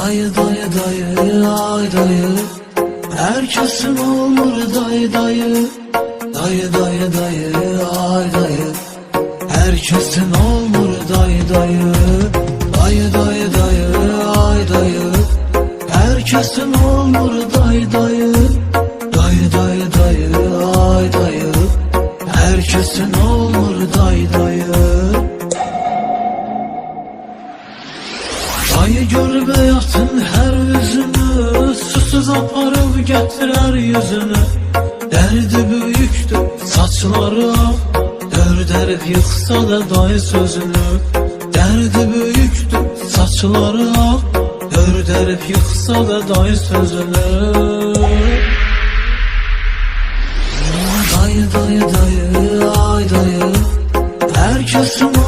Dayı dayı dayı ay dayı. Herkesin olur dayı dayı. Dayı dayı dayı ay dayı. Herkesin olur dayı dayı. Dayı dayı dayı ay dayı. Herkesin olur dayı dayı. Dayı dayı dayı ay dayı. Herkesin olur dayı Dayı gör beyatın her yüzünü. Susuz aparıp getirer yüzünü. Derdi büyüktü saçları. Ak Dörderip yıksa da dayı sözünü. Derdi büyüktü saçları. Ak Dörderip yıksa da dayı sözünü. Dayı dayı dayı ay dayı Herkesin